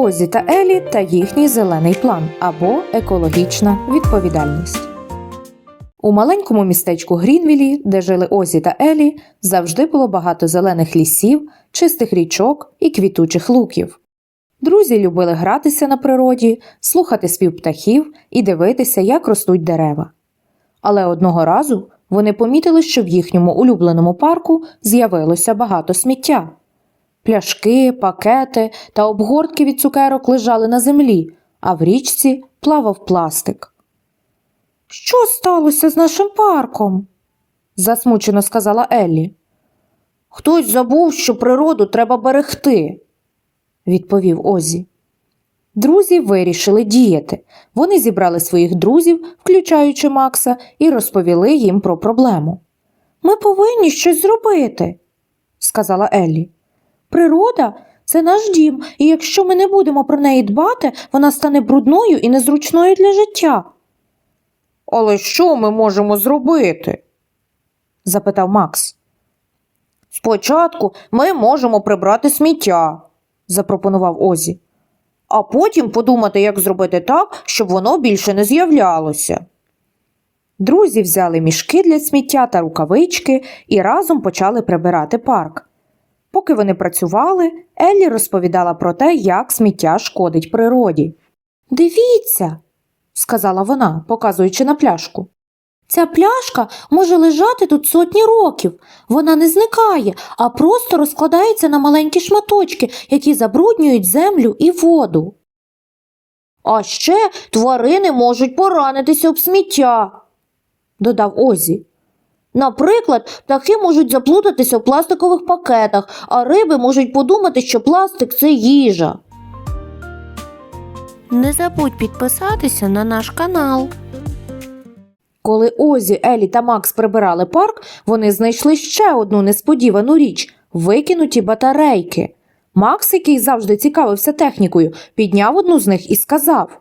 Озі та Елі та їхній зелений план або екологічна відповідальність. У маленькому містечку Грінвілі, де жили Озі та Елі, завжди було багато зелених лісів, чистих річок і квітучих луків. Друзі любили гратися на природі, слухати спів птахів і дивитися, як ростуть дерева. Але одного разу вони помітили, що в їхньому улюбленому парку з'явилося багато сміття. Пляшки, пакети та обгортки від цукерок лежали на землі, а в річці плавав пластик. Що сталося з нашим парком? засмучено сказала Еллі. Хтось забув, що природу треба берегти, відповів Озі. Друзі вирішили діяти. Вони зібрали своїх друзів, включаючи Макса, і розповіли їм про проблему. Ми повинні щось зробити, сказала Еллі. Природа це наш дім, і якщо ми не будемо про неї дбати, вона стане брудною і незручною для життя. Але що ми можемо зробити? запитав Макс. Спочатку ми можемо прибрати сміття, запропонував Озі, а потім подумати, як зробити так, щоб воно більше не з'являлося. Друзі взяли мішки для сміття та рукавички і разом почали прибирати парк. Поки вони працювали, Еллі розповідала про те, як сміття шкодить природі. Дивіться, сказала вона, показуючи на пляшку. Ця пляшка може лежати тут сотні років. Вона не зникає, а просто розкладається на маленькі шматочки, які забруднюють землю і воду. А ще тварини можуть поранитися об сміття, додав Озі. Наприклад, птахи можуть заплутатися в пластикових пакетах, а риби можуть подумати, що пластик це їжа. Не забудь підписатися на наш канал. Коли Озі, Елі та Макс прибирали парк, вони знайшли ще одну несподівану річ викинуті батарейки. Макс, який завжди цікавився технікою, підняв одну з них і сказав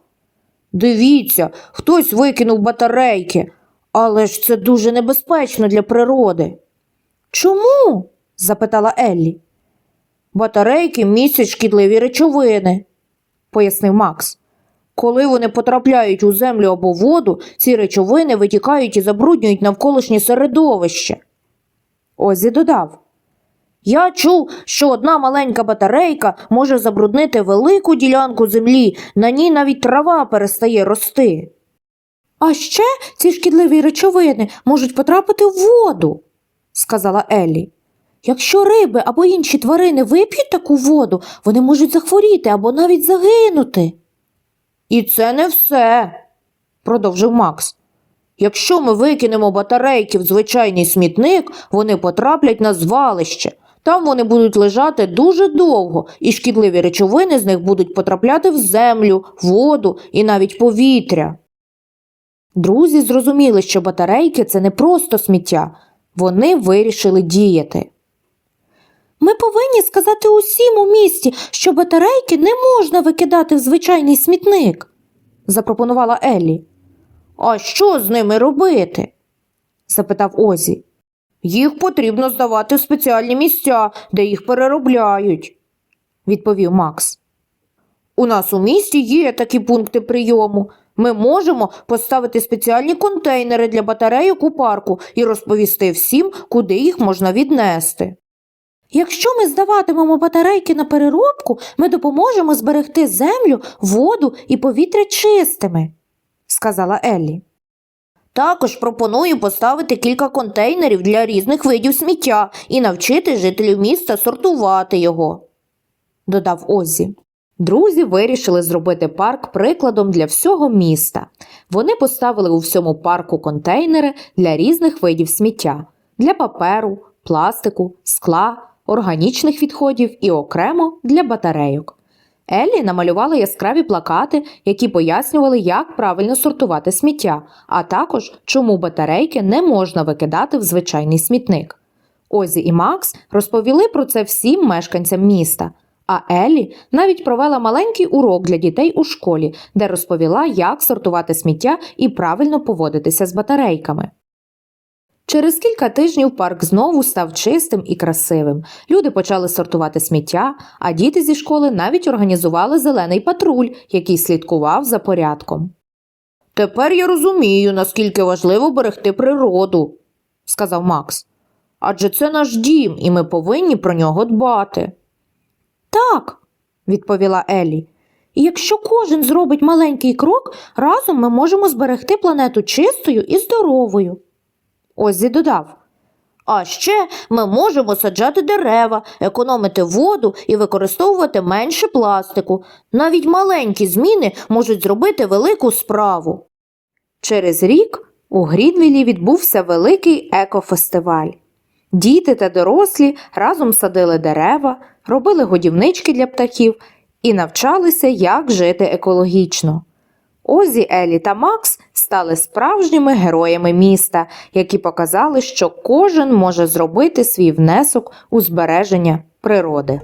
Дивіться, хтось викинув батарейки, але ж це дуже небезпечно для природи. Чому? запитала Еллі. Батарейки містять шкідливі речовини, пояснив Макс. Коли вони потрапляють у землю або воду, ці речовини витікають і забруднюють навколишнє середовище. Озі додав. Я чув, що одна маленька батарейка може забруднити велику ділянку землі, на ній навіть трава перестає рости. А ще ці шкідливі речовини можуть потрапити в воду, сказала Еллі. Якщо риби або інші тварини вип'ють таку воду, вони можуть захворіти або навіть загинути. І це не все, продовжив Макс. Якщо ми викинемо батарейки в звичайний смітник, вони потраплять на звалище. Там вони будуть лежати дуже довго, і шкідливі речовини з них будуть потрапляти в землю, воду і навіть повітря. Друзі зрозуміли, що батарейки це не просто сміття, вони вирішили діяти. Ми повинні сказати усім у місті, що батарейки не можна викидати в звичайний смітник, запропонувала Еллі. А що з ними робити? запитав Озі. Їх потрібно здавати в спеціальні місця, де їх переробляють, відповів Макс. У нас у місті є такі пункти прийому. Ми можемо поставити спеціальні контейнери для батарейок у парку і розповісти всім, куди їх можна віднести. Якщо ми здаватимемо батарейки на переробку, ми допоможемо зберегти землю, воду і повітря чистими, сказала Еллі. Також пропоную поставити кілька контейнерів для різних видів сміття і навчити жителів міста сортувати його, додав Озі. Друзі вирішили зробити парк прикладом для всього міста. Вони поставили у всьому парку контейнери для різних видів сміття для паперу, пластику, скла, органічних відходів і окремо для батарейок. Еллі намалювала яскраві плакати, які пояснювали, як правильно сортувати сміття, а також чому батарейки не можна викидати в звичайний смітник. Озі і Макс розповіли про це всім мешканцям міста. А Еллі навіть провела маленький урок для дітей у школі, де розповіла, як сортувати сміття і правильно поводитися з батарейками. Через кілька тижнів парк знову став чистим і красивим. Люди почали сортувати сміття, а діти зі школи навіть організували зелений патруль, який слідкував за порядком. Тепер я розумію, наскільки важливо берегти природу, сказав Макс. Адже це наш дім, і ми повинні про нього дбати. Так, відповіла Елі. І якщо кожен зробить маленький крок, разом ми можемо зберегти планету чистою і здоровою. Оззі додав. А ще ми можемо саджати дерева, економити воду і використовувати менше пластику. Навіть маленькі зміни можуть зробити велику справу. Через рік у Грідвілі відбувся великий екофестиваль. Діти та дорослі разом садили дерева, робили годівнички для птахів і навчалися, як жити екологічно. Озі, Елі та Макс стали справжніми героями міста, які показали, що кожен може зробити свій внесок у збереження природи.